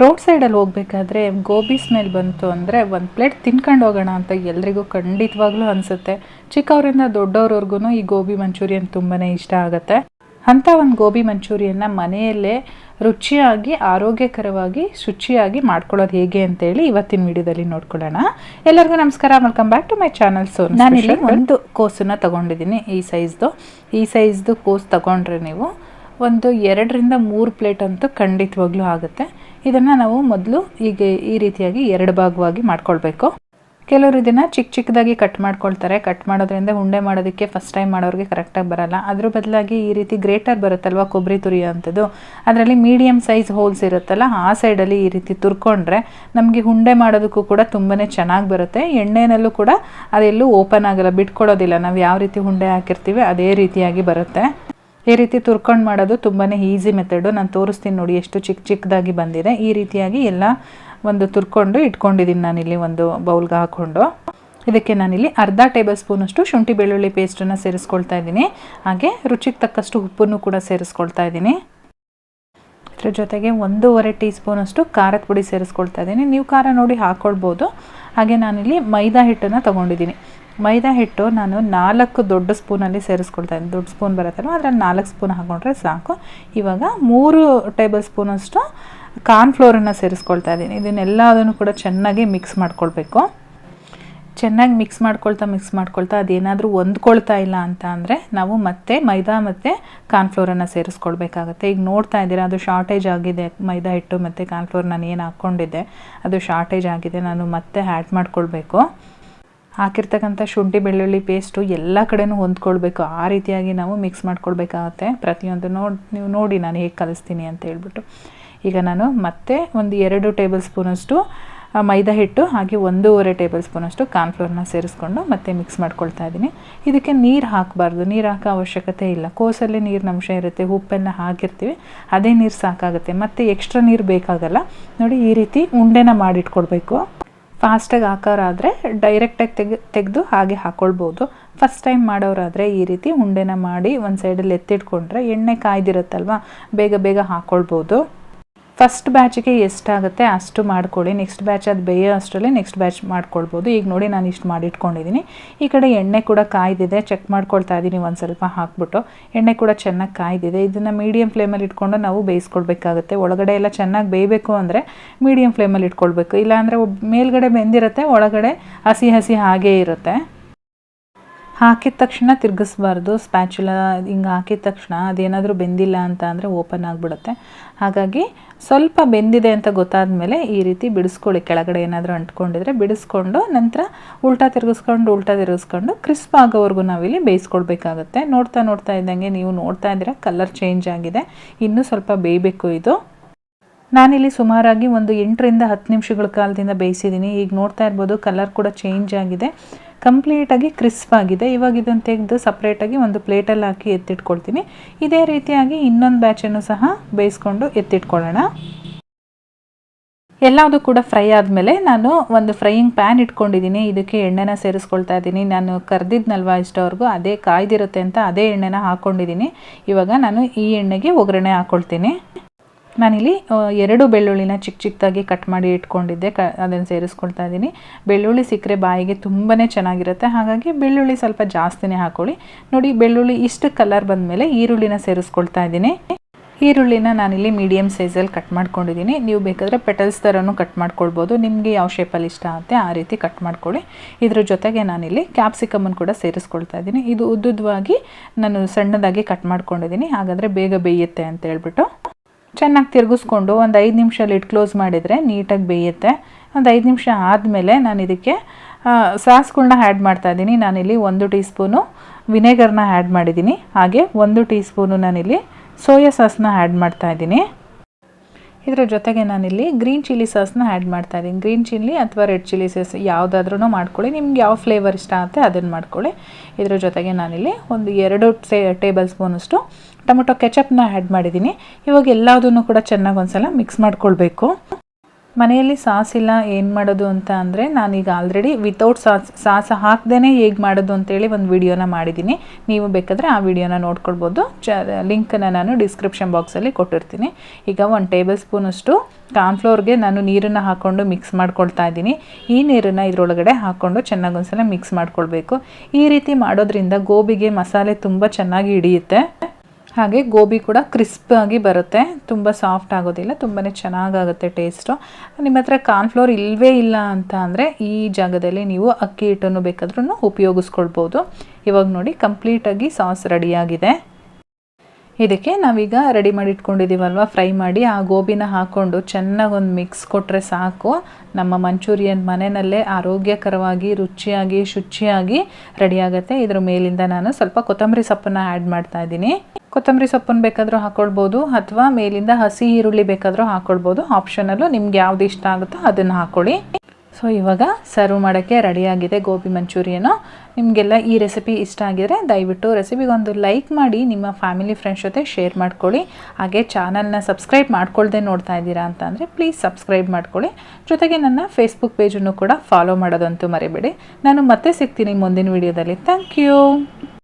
Road ಸೈಡಲ್ಲಿ ಹೋಗ್ಬೇಕಾದ್ರೆ gobi smell ಬಂತು ಅಂದರೆ ಒಂದು ಪ್ಲೇಟ್ ತಿನ್ಕೊಂಡು ಹೋಗೋಣ ಅಂತ ಎಲ್ರಿಗೂ ಖಂಡಿತವಾಗ್ಲೂ ಅನಿಸುತ್ತೆ. ಚಿಕ್ಕವರಿಂದ ದೊಡ್ಡವ್ರವ್ರಿಗೂ ಈ ಗೋಬಿ ಮಂಚೂರಿಯನ್ ತುಂಬಾ ಇಷ್ಟ ಆಗುತ್ತೆ. ಅಂಥ ಒಂದು ಗೋಬಿ ಮಂಚೂರಿಯನ್ನ ಮನೆಯಲ್ಲೇ ರುಚಿಯಾಗಿ, ಆರೋಗ್ಯಕರವಾಗಿ, ಶುಚಿಯಾಗಿ ಮಾಡ್ಕೊಳ್ಳೋದು ಹೇಗೆ ಅಂತೇಳಿ ಇವತ್ತಿನ ವಿಡಿಯೋದಲ್ಲಿ ನೋಡ್ಕೊಳ್ಳೋಣ. ಎಲ್ಲರಿಗೂ ನಮಸ್ಕಾರ. Welcome back to my channel so ನಾನಿಲ್ಲಿ ಒಂದು ಕೋಸನ್ನು ತೊಗೊಂಡಿದ್ದೀನಿ ಈ ಸೈಜ್ದು ಈ ಸೈಜ್ದು ಕೋಸ್ ತಗೊಂಡ್ರೆ ನೀವು ಒಂದು ಎರಡರಿಂದ ಮೂರು ಪ್ಲೇಟ್ ಅಂತೂ ಖಂಡಿತವಾಗ್ಲೂ ಆಗುತ್ತೆ. ಇದನ್ನು ನಾವು ಮೊದಲು ಈಗ ಈ ರೀತಿಯಾಗಿ ಎರಡು ಭಾಗವಾಗಿ ಮಾಡ್ಕೊಳ್ಬೇಕು. ಕೆಲವರು ಇದನ್ನು ಚಿಕ್ಕ ಚಿಕ್ಕದಾಗಿ ಕಟ್ ಮಾಡ್ಕೊಳ್ತಾರೆ. ಕಟ್ ಮಾಡೋದ್ರಿಂದ ಉಂಡೆ ಮಾಡೋದಕ್ಕೆ ಫಸ್ಟ್ ಟೈಮ್ ಮಾಡೋರಿಗೆ ಕರೆಕ್ಟಾಗಿ ಬರಲ್ಲ. ಅದ್ರ ಬದಲಾಗಿ ಈ ರೀತಿ ಗ್ರೇಟರ್ ಬರುತ್ತಲ್ವ ಕೊಬ್ಬರಿ ತುರಿಯೋ ಅಂಥದ್ದು ಅದರಲ್ಲಿ ಮೀಡಿಯಂ ಸೈಜ್ ಹೋಲ್ಸ್ ಇರುತ್ತಲ್ಲ, ಆ ಸೈಡಲ್ಲಿ ಈ ರೀತಿ ತುರ್ಕೊಂಡ್ರೆ ನಮಗೆ ಉಂಡೆ ಮಾಡೋದಕ್ಕೂ ಕೂಡ ತುಂಬಾ ಚೆನ್ನಾಗಿ ಬರುತ್ತೆ. ಎಣ್ಣೆನಲ್ಲೂ ಕೂಡ ಅದೆಲ್ಲೂ ಓಪನ್ ಆಗಲ್ಲ, ಬಿಟ್ಕೊಡೋದಿಲ್ಲ. ನಾವು ಯಾವ ರೀತಿ ಉಂಡೆ ಹಾಕಿರ್ತೀವಿ ಅದೇ ರೀತಿಯಾಗಿ ಬರುತ್ತೆ. ಈ ರೀತಿ ತುರ್ಕೊಂಡು ಮಾಡೋದು ತುಂಬಾ ಈಸಿ ಮೆಥಡು ನಾನು ತೋರಿಸ್ತೀನಿ ನೋಡಿ ಎಷ್ಟು ಚಿಕ್ಕ ಚಿಕ್ಕದಾಗಿ ಬಂದಿದೆ. ಈ ರೀತಿಯಾಗಿ ಎಲ್ಲ ಒಂದು ತುರ್ಕೊಂಡು ಇಟ್ಕೊಂಡಿದ್ದೀನಿ ನಾನಿಲ್ಲಿ ಒಂದು ಬೌಲ್ಗೆ ಹಾಕ್ಕೊಂಡು ಇದಕ್ಕೆ ನಾನಿಲ್ಲಿ ಅರ್ಧ ಟೇಬಲ್ ಸ್ಪೂನಷ್ಟು ಶುಂಠಿ ಬೆಳ್ಳುಳ್ಳಿ ಪೇಸ್ಟನ್ನು ಸೇರಿಸ್ಕೊಳ್ತಾ ಇದ್ದೀನಿ. ಹಾಗೆ ರುಚಿಗೆ ತಕ್ಕಷ್ಟು ಉಪ್ಪನ್ನು ಕೂಡ ಸೇರಿಸ್ಕೊಳ್ತಾ ಇದ್ದೀನಿ. ಇದ್ರ ಜೊತೆಗೆ ಒಂದೂವರೆ ಟೀ ಸ್ಪೂನಷ್ಟು ಖಾರದ ಪುಡಿ ಸೇರಿಸ್ಕೊಳ್ತಾ ಇದ್ದೀನಿ. ನೀವು ಖಾರ ನೋಡಿ ಹಾಕ್ಕೊಳ್ಬೋದು ಹಾಗೆ ನಾನಿಲ್ಲಿ ಮೈದಾ ಹಿಟ್ಟನ್ನು ತೊಗೊಂಡಿದ್ದೀನಿ. ಮೈದಾ ಹಿಟ್ಟು ನಾನು ನಾಲ್ಕು ದೊಡ್ಡ ಸ್ಪೂನಲ್ಲಿ ಸೇರಿಸ್ಕೊಳ್ತಾ ಇದ್ದೀನಿ. ದೊಡ್ಡ ಸ್ಪೂನ್ ಬರುತ್ತಲ್ಲ, ಅದರಲ್ಲಿ ನಾಲ್ಕು ಸ್ಪೂನ್ ಹಾಕೊಂಡ್ರೆ ಸಾಕು. ಇವಾಗ ಮೂರು ಟೇಬಲ್ ಸ್ಪೂನಷ್ಟು ಕಾರ್ನ್ಫ್ಲೋರನ್ನು ಸೇರಿಸ್ಕೊಳ್ತಾ ಇದ್ದೀನಿ. ಇದನ್ನೆಲ್ಲದನ್ನು ಕೂಡ ಚೆನ್ನಾಗಿ ಮಿಕ್ಸ್ ಮಾಡ್ಕೊಳ್ಬೇಕು. ಚೆನ್ನಾಗಿ ಮಿಕ್ಸ್ ಮಾಡ್ಕೊಳ್ತಾ ಮಿಕ್ಸ್ ಮಾಡ್ಕೊಳ್ತಾ ಅದೇನಾದರೂ ಹೊಂದ್ಕೊಳ್ತಾ ಇಲ್ಲ ಅಂತ ಅಂದರೆ ನಾವು ಮತ್ತೆ ಮೈದಾ ಮತ್ತು ಕಾರ್ನ್ಫ್ಲೋರನ್ನು ಸೇರಿಸ್ಕೊಳ್ಬೇಕಾಗತ್ತೆ. ಈಗ ನೋಡ್ತಾ ಇದ್ದೀರಾ, ಅದು ಶಾರ್ಟೇಜ್ ಆಗಿದೆ, ಮೈದಾ ಹಿಟ್ಟು ಮತ್ತು ಕಾರ್ನ್ಫ್ಲೋರ್ ನಾನು ಏನು ಹಾಕ್ಕೊಂಡಿದ್ದೆ, ಅದು ಶಾರ್ಟೇಜ್ ಆಗಿದೆ, ನಾನು ಮತ್ತೆ ಆ್ಯಡ್ ಮಾಡ್ಕೊಳ್ಬೇಕು. ಹಾಕಿರ್ತಕ್ಕಂಥ ಶುಂಠಿ, ಬೆಳ್ಳುಳ್ಳಿ ಪೇಸ್ಟು ಎಲ್ಲ ಕಡೆನೂ ಹೊಂದ್ಕೊಳ್ಬೇಕು. ಆ ರೀತಿಯಾಗಿ ನಾವು ಮಿಕ್ಸ್ ಮಾಡ್ಕೊಳ್ಬೇಕಾಗತ್ತೆ. ಪ್ರತಿಯೊಂದು ನೋಡಿ, ನೀವು ನೋಡಿ ನಾನು ಹೇಗೆ ಕಲಿಸ್ತೀನಿ ಅಂತ ಹೇಳ್ಬಿಟ್ಟು. ಈಗ ನಾನು ಮತ್ತೆ ಒಂದು ಎರಡು ಟೇಬಲ್ ಸ್ಪೂನಷ್ಟು ಮೈದಾ ಹಿಟ್ಟು, ಹಾಗೆ ಒಂದೂವರೆ ಟೇಬಲ್ ಸ್ಪೂನಷ್ಟು ಕಾರ್ನ್ಫ್ಲೋರ್ನ ಸೇರಿಸ್ಕೊಂಡು ಮತ್ತೆ ಮಿಕ್ಸ್ ಮಾಡ್ಕೊಳ್ತಾ ಇದ್ದೀನಿ. ಇದಕ್ಕೆ ನೀರು ಹಾಕಬಾರ್ದು. ನೀರು ಹಾಕೋ ಅವಶ್ಯಕತೆ ಇಲ್ಲ. ಕೋಸಲ್ಲಿ ನೀರಿನ ಅಂಶ ಇರುತ್ತೆ. ಉಪ್ಪೆಲ್ಲ ಹಾಕಿರ್ತೀವಿ. ಅದೇ ನೀರು ಸಾಕಾಗುತ್ತೆ. ಮತ್ತು ಎಕ್ಸ್ಟ್ರಾ ನೀರು ಬೇಕಾಗಲ್ಲ. ನೋಡಿ ಈ ರೀತಿ ಉಂಡೆನ ಮಾಡಿಟ್ಕೊಳ್ಬೇಕು. ಫಾಸ್ಟಾಗಿ ಹಾಕೋರಾದರೆ ಡೈರೆಕ್ಟಾಗಿ ತೆಗೆ, ತೆಗೆದು ಹಾಗೆ ಹಾಕ್ಕೊಳ್ಬೋದು ಫಸ್ಟ್ ಟೈಮ್ ಮಾಡೋರಾದರೆ ಈ ರೀತಿ ಉಂಡೆನ ಮಾಡಿ ಒಂದು ಸೈಡಲ್ಲಿ ಎತ್ತಿಟ್ಕೊಂಡ್ರೆ ಎಣ್ಣೆ ಕಾಯ್ದಿರುತ್ತಲ್ವ? ಬೇಗ ಬೇಗ ಹಾಕ್ಕೊಳ್ಬೋದು ಫಸ್ಟ್ ಬ್ಯಾಚಿಗೆ ಎಷ್ಟಾಗುತ್ತೆ ಅಷ್ಟು ಮಾಡ್ಕೊಳ್ಳಿ. ನೆಕ್ಸ್ಟ್ ಬ್ಯಾಚ್ ಅದು ಬೇಯೋ ಅಷ್ಟರಲ್ಲಿ ನೆಕ್ಸ್ಟ್ ಬ್ಯಾಚ್ ಮಾಡ್ಕೊಳ್ಬೋದು. ಈಗ ನೋಡಿ ನಾನು ಇಷ್ಟು ಮಾಡಿಟ್ಕೊಂಡಿದ್ದೀನಿ ಈ ಕಡೆ ಎಣ್ಣೆ ಕೂಡ ಕಾಯ್ದಿದೆ. ಚೆಕ್ ಮಾಡ್ಕೊಳ್ತಾ ಇದ್ದೀನಿ ಒಂದು ಸ್ವಲ್ಪ ಹಾಕ್ಬಿಟ್ಟು. ಎಣ್ಣೆ ಕೂಡ ಚೆನ್ನಾಗಿ ಕಾಯ್ದಿದೆ. ಇದನ್ನು ಮೀಡಿಯಮ್ ಫ್ಲೇಮಲ್ಲಿ ಇಟ್ಕೊಂಡು ನಾವು ಬೇಯಿಸ್ಕೊಳ್ಬೇಕಾಗುತ್ತೆ. ಒಳಗಡೆ ಎಲ್ಲ ಚೆನ್ನಾಗಿ ಬೇಯಬೇಕು ಅಂದರೆ ಮೀಡಿಯಂ ಫ್ಲೇಮಲ್ಲಿ ಇಟ್ಕೊಳ್ಬೇಕು. ಇಲ್ಲಾಂದರೆ ಮೇಲ್ಗಡೆ ಬೆಂದಿರುತ್ತೆ, ಒಳಗಡೆ ಹಸಿ ಹಸಿ ಹಾಗೇ ಇರುತ್ತೆ. ಹಾಕಿದ ತಕ್ಷಣ ತಿರುಗಿಸ್ಬಾರ್ದು ಸ್ಪ್ಯಾಚುಲ ಹಿಂಗೆ ಹಾಕಿದ ತಕ್ಷಣ ಅದೇನಾದರೂ ಬೆಂದಿಲ್ಲ ಅಂತ ಅಂದರೆ ಓಪನ್ ಆಗಿಬಿಡುತ್ತೆ. ಹಾಗಾಗಿ ಸ್ವಲ್ಪ ಬೆಂದಿದೆ ಅಂತ ಗೊತ್ತಾದ ಮೇಲೆ ಈ ರೀತಿ ಬಿಡಿಸ್ಕೊಳ್ಳಿ. ಕೆಳಗಡೆ ಏನಾದರೂ ಅಂಟ್ಕೊಂಡಿದ್ರೆ ಬಿಡಿಸ್ಕೊಂಡು ನಂತರ ಉಲ್ಟಾ ತಿರುಗಿಸ್ಕೊಂಡು ಉಲ್ಟಾ ತಿರುಗಿಸ್ಕೊಂಡು ಕ್ರಿಸ್ಪ್ ಆಗೋವರೆಗೂ ನಾವಿಲ್ಲಿ ಬೇಯಿಸ್ಕೊಳ್ಬೇಕಾಗುತ್ತೆ. ನೋಡ್ತಾ ನೋಡ್ತಾ ಇದ್ದಂಗೆ ನೀವು ನೋಡ್ತಾ ಇದ್ದೀರಾ ಕಲರ್ ಚೇಂಜ್ ಆಗಿದೆ. ಇನ್ನೂ ಸ್ವಲ್ಪ ಬೇಯಬೇಕು ಇದು. ನಾನಿಲ್ಲಿ ಸುಮಾರಾಗಿ ಒಂದು ಎಂಟರಿಂದ ಹತ್ತು ನಿಮಿಷಗಳ ಕಾಲದಿಂದ ಬೇಯಿಸಿದ್ದೀನಿ. ಈಗ ನೋಡ್ತಾ ಇರ್ಬೋದು ಕಲರ್ ಕೂಡ ಚೇಂಜ್ ಆಗಿದೆ. ಕಂಪ್ಲೀಟಾಗಿ ಕ್ರಿಸ್ಪ್ ಆಗಿದೆ. ಇವಾಗ ಇದನ್ನು ತೆಗೆದು ಸಪ್ರೇಟಾಗಿ ಒಂದು ಪ್ಲೇಟಲ್ಲಿ ಹಾಕಿ ಎತ್ತಿಟ್ಕೊಳ್ತೀನಿ. ಇದೇ ರೀತಿಯಾಗಿ ಇನ್ನೊಂದು ಬ್ಯಾಚನ್ನು ಸಹ ಬೇಯಿಸ್ಕೊಂಡು ಎತ್ತಿಟ್ಕೊಳ್ಳೋಣ. ಎಲ್ಲವುದು ಕೂಡ ಫ್ರೈ ಆದಮೇಲೆ ನಾನು ಒಂದು ಫ್ರೈಯಿಂಗ್ ಪ್ಯಾನ್ ಇಟ್ಕೊಂಡಿದ್ದೀನಿ. ಇದಕ್ಕೆ ಎಣ್ಣೆನ ಸೇರಿಸ್ಕೊಳ್ತಾ ಇದ್ದೀನಿ. ನಾನು ಕರೆದಿದ್ನಲ್ವ ಇಷ್ಟವರೆಗೂ ಅದೇ ಕಾಯ್ದಿರುತ್ತೆ ಅಂತ ಅದೇ ಎಣ್ಣೆನ ಹಾಕ್ಕೊಂಡಿದ್ದೀನಿ ಇವಾಗ ನಾನು ಈ ಎಣ್ಣೆಗೆ ಒಗ್ಗರಣೆ ಹಾಕ್ಕೊಳ್ತೀನಿ ನಾನಿಲ್ಲಿ ಎರಡು ಬೆಳ್ಳುಳ್ಳಿನ ಚಿಕ್ಕ ಚಿಕ್ಕದಾಗಿ ಕಟ್ ಮಾಡಿ ಇಟ್ಕೊಂಡಿದ್ದೆ, ಕ, ಅದನ್ನು ಸೇರಿಸ್ಕೊಳ್ತಾ ಇದ್ದೀನಿ. ಬೆಳ್ಳುಳ್ಳಿ ಸಿಕ್ಕರೆ ಬಾಯಿಗೆ ತುಂಬಾ ಚೆನ್ನಾಗಿರುತ್ತೆ. ಹಾಗಾಗಿ ಬೆಳ್ಳುಳ್ಳಿ ಸ್ವಲ್ಪ ಜಾಸ್ತಿನೇ ಹಾಕೊಳ್ಳಿ. ನೋಡಿ, ಬೆಳ್ಳುಳ್ಳಿ ಇಷ್ಟು ಕಲರ್ ಬಂದಮೇಲೆ ಈರುಳ್ಳಿನ ಸೇರಿಸ್ಕೊಳ್ತಾ ಇದ್ದೀನಿ. ಈರುಳ್ಳಿನ ನಾನಿಲ್ಲಿ ಮೀಡಿಯಮ್ ಸೈಜಲ್ಲಿ ಕಟ್ ಮಾಡ್ಕೊಂಡಿದ್ದೀನಿ. ನೀವು ಬೇಕಾದರೆ ಪೆಟಲ್ಸ್ ಥರನೂ ಕಟ್ ಮಾಡ್ಕೊಳ್ಬೋದು. ನಿಮಗೆ ಯಾವ ಶೇಪಲ್ಲಿ ಇಷ್ಟ ಆಗುತ್ತೆ ಆ ರೀತಿ ಕಟ್ ಮಾಡ್ಕೊಳ್ಳಿ. ಇದ್ರ ಜೊತೆಗೆ ನಾನಿಲ್ಲಿ ಕ್ಯಾಪ್ಸಿಕಮನ್ನು ಕೂಡ ಸೇರಿಸ್ಕೊಳ್ತಾ ಇದ್ದೀನಿ. ಇದು ಉದ್ದುದ್ದವಾಗಿ ನಾನು ಸಣ್ಣದಾಗಿ ಕಟ್ ಮಾಡ್ಕೊಂಡಿದ್ದೀನಿ. ಹಾಗಾದರೆ ಬೇಗ ಬೇಯುತ್ತೆ ಅಂತ ಹೇಳ್ಬಿಟ್ಟು. ಚೆನ್ನಾಗಿ ತಿರುಗಿಸ್ಕೊಂಡು ಒಂದು ಐದು ನಿಮಿಷ ಲಿಡ್ ಕ್ಲೋಸ್ ಮಾಡಿದರೆ ನೀಟಾಗಿ ಬೇಯುತ್ತೆ. ಒಂದು ಐದು ನಿಮಿಷ ಆದಮೇಲೆ ನಾನು ಇದಕ್ಕೆ ಸಾಸ್ಗಳನ್ನ ಆ್ಯಡ್ ಮಾಡ್ತಾ ಇದ್ದೀನಿ ನಾನಿಲ್ಲಿ ಒಂದು ಟೀ ಸ್ಪೂನು ವಿನೆಗರ್ನ ಆ್ಯಡ್ ಮಾಡಿದ್ದೀನಿ ಹಾಗೆ ಒಂದು ಟೀ ಸ್ಪೂನು ನಾನಿಲ್ಲಿ ಸೋಯಾ ಸಾಸ್ನ ಆ್ಯಡ್ ಮಾಡ್ತಾ ಇದ್ದೀನಿ ಇದರ ಜೊತೆಗೆ ನಾನಿಲ್ಲಿ ಗ್ರೀನ್ ಚಿಲ್ಲಿ ಸಾಸ್ನ ಆ್ಯಡ್ ಮಾಡ್ತಾ ಇದ್ದೀನಿ. ಗ್ರೀನ್ ಚಿಲ್ಲಿ ಅಥವಾ ರೆಡ್ ಚಿಲ್ಲಿ ಸಾಸ್ ಯಾವುದಾದ್ರೂ ಮಾಡ್ಕೊಳ್ಳಿ. ನಿಮ್ಗೆ ಯಾವ ಫ್ಲೇವರ್ ಇಷ್ಟ ಆಗುತ್ತೆ ಅದನ್ನು ಮಾಡ್ಕೊಳ್ಳಿ. ಇದರ ಜೊತೆಗೆ ನಾನಿಲ್ಲಿ ಒಂದು ಎರಡು ಟೇಬಲ್ ಸ್ಪೂನಷ್ಟು ಟೊಮೊಟೊ ಕೆಚಪ್ನ ಆ್ಯಡ್ ಮಾಡಿದ್ದೀನಿ. ಇವಾಗ ಎಲ್ಲದನ್ನು ಕೂಡ ಚೆನ್ನಾಗಿ ಒಂದ್ಸಲ ಮಿಕ್ಸ್ ಮಾಡ್ಕೊಳ್ಬೇಕು. ಮನೆಯಲ್ಲಿ ಸಾಸ್ ಇಲ್ಲ ಏನು ಮಾಡೋದು ಅಂತ ಅಂದರೆ ನಾನೀಗ ಆಲ್ರೆಡಿ ವಿತೌಟ್ ಸಾಸ್ ಸಾಸ್ ಹಾಕ್ದೇ ಹೇಗೆ ಮಾಡೋದು ಅಂತೇಳಿ ಒಂದು ವಿಡಿಯೋನ ಮಾಡಿದ್ದೀನಿ ನೀವು ಬೇಕಾದರೆ ಆ ವಿಡಿಯೋನ ನೋಡ್ಕೊಳ್ಬೋದು. ಚ, ಲಿಂಕನ್ನು ನಾನು ಡಿಸ್ಕ್ರಿಪ್ಷನ್ ಬಾಕ್ಸಲ್ಲಿ ಕೊಟ್ಟಿರ್ತೀನಿ. ಈಗ ಒಂದು ಟೇಬಲ್ ಸ್ಪೂನಷ್ಟು ಕಾರ್ನ್ಫ್ಲೋರ್ಗೆ ನಾನು ನೀರನ್ನು ಹಾಕ್ಕೊಂಡು ಮಿಕ್ಸ್ ಮಾಡ್ಕೊಳ್ತಾ ಇದ್ದೀನಿ. ಈ ನೀರನ್ನು ಇದರೊಳಗಡೆ ಹಾಕ್ಕೊಂಡು ಚೆನ್ನಾಗಿ ಒಂದ್ಸಲ ಮಿಕ್ಸ್ ಮಾಡ್ಕೊಳ್ಬೇಕು. ಈ ರೀತಿ ಮಾಡೋದ್ರಿಂದ ಗೋಬಿಗೆ ಮಸಾಲೆ ತುಂಬ ಚೆನ್ನಾಗಿ ಹಿಡಿಯುತ್ತೆ. ಹಾಗೆ ಗೋಬಿ ಕೂಡ ಕ್ರಿಸ್ಪ್ ಆಗಿ ಬರುತ್ತೆ. ತುಂಬ ಸಾಫ್ಟ್ ಆಗೋದಿಲ್ಲ ತುಂಬಾ ಚೆನ್ನಾಗಾಗುತ್ತೆ ಟೇಸ್ಟು ನಿಮ್ಮ ಹತ್ರ ಕಾರ್ನ್ಫ್ಲೋರ್ ಇಲ್ಲವೇ ಇಲ್ಲ ಅಂತ ಅಂದರೆ ಈ ಜಾಗದಲ್ಲಿ ನೀವು ಅಕ್ಕಿ ಹಿಟ್ಟನ್ನು ಬೇಕಾದ್ರೂ ಉಪಯೋಗಿಸ್ಕೊಳ್ಬೋದು. ಇವಾಗ ನೋಡಿ ಕಂಪ್ಲೀಟಾಗಿ ಸಾಸ್ ರೆಡಿಯಾಗಿದೆ ಇದಕ್ಕೆ ನಾವೀಗ ರೆಡಿ ಮಾಡಿ ಇಟ್ಕೊಂಡಿದ್ದೀವಲ್ವ ಫ್ರೈ ಮಾಡಿ ಆ ಗೋಬಿನ ಹಾಕ್ಕೊಂಡು ಚೆನ್ನಾಗಿ ಒಂದು ಮಿಕ್ಸ್ ಕೊಟ್ಟರೆ ಸಾಕು. ನಮ್ಮ ಮಂಚೂರಿಯನ್ ಮನೆಯಲ್ಲೇ ಆರೋಗ್ಯಕರವಾಗಿ, ರುಚಿಯಾಗಿ, ಶುಚಿಯಾಗಿ ರೆಡಿ ಆಗುತ್ತೆ. ಇದ್ರ ಮೇಲಿಂದ ನಾನು ಸ್ವಲ್ಪ ಕೊತ್ತಂಬರಿ ಸೊಪ್ಪನ್ನು ಆ್ಯಡ್ ಮಾಡ್ತಾ ಇದ್ದೀನಿ. ಕೊತ್ತಂಬರಿ ಸೊಪ್ಪನ್ನು ಬೇಕಾದರೂ ಹಾಕ್ಕೊಳ್ಬೋದು ಅಥವಾ ಮೇಲಿಂದ ಹಸಿ ಈರುಳ್ಳಿ ಬೇಕಾದರೂ ಹಾಕ್ಕೊಳ್ಬೋದು ಆಪ್ಷನಲ್ಲು ನಿಮ್ಗೆ ಯಾವ್ದು ಇಷ್ಟ ಆಗುತ್ತೋ ಅದನ್ನು ಹಾಕ್ಕೊಳ್ಳಿ ಸೊ ಇವಾಗ ಸರ್ವ್ ಮಾಡೋಕ್ಕೆ ರೆಡಿಯಾಗಿದೆ ಗೋಬಿ ಮಂಚೂರಿಯನ್ನು. ನಿಮಗೆಲ್ಲ ಈ ರೆಸಿಪಿ ಇಷ್ಟ ಆಗಿದರೆ ದಯವಿಟ್ಟು ರೆಸಿಪಿಗೊಂದು ಲೈಕ್ ಮಾಡಿ, ನಿಮ್ಮ ಫ್ಯಾಮಿಲಿ ಫ್ರೆಂಡ್ಸ್ ಜೊತೆ ಶೇರ್ ಮಾಡ್ಕೊಳ್ಳಿ. ಹಾಗೆ ಚಾನಲ್ನ ಸಬ್ಸ್ಕ್ರೈಬ್ ಮಾಡ್ಕೊಳ್ಳದೆ ನೋಡ್ತಾ ಇದ್ದೀರಾ ಅಂತ ಅಂದರೆ ಪ್ಲೀಸ್ ಸಬ್ಸ್ಕ್ರೈಬ್ ಮಾಡ್ಕೊಳ್ಳಿ. ಜೊತೆಗೆ ನನ್ನ ಫೇಸ್ಬುಕ್ ಪೇಜನ್ನು ಕೂಡ ಫಾಲೋ ಮಾಡೋದಂತೂ ಮರಿಬೇಡಿ. ನಾನು ಮತ್ತೆ ಸಿಗ್ತೀನಿ ಮುಂದಿನ ವಿಡಿಯೋದಲ್ಲಿ ಥ್ಯಾಂಕ್ ಯು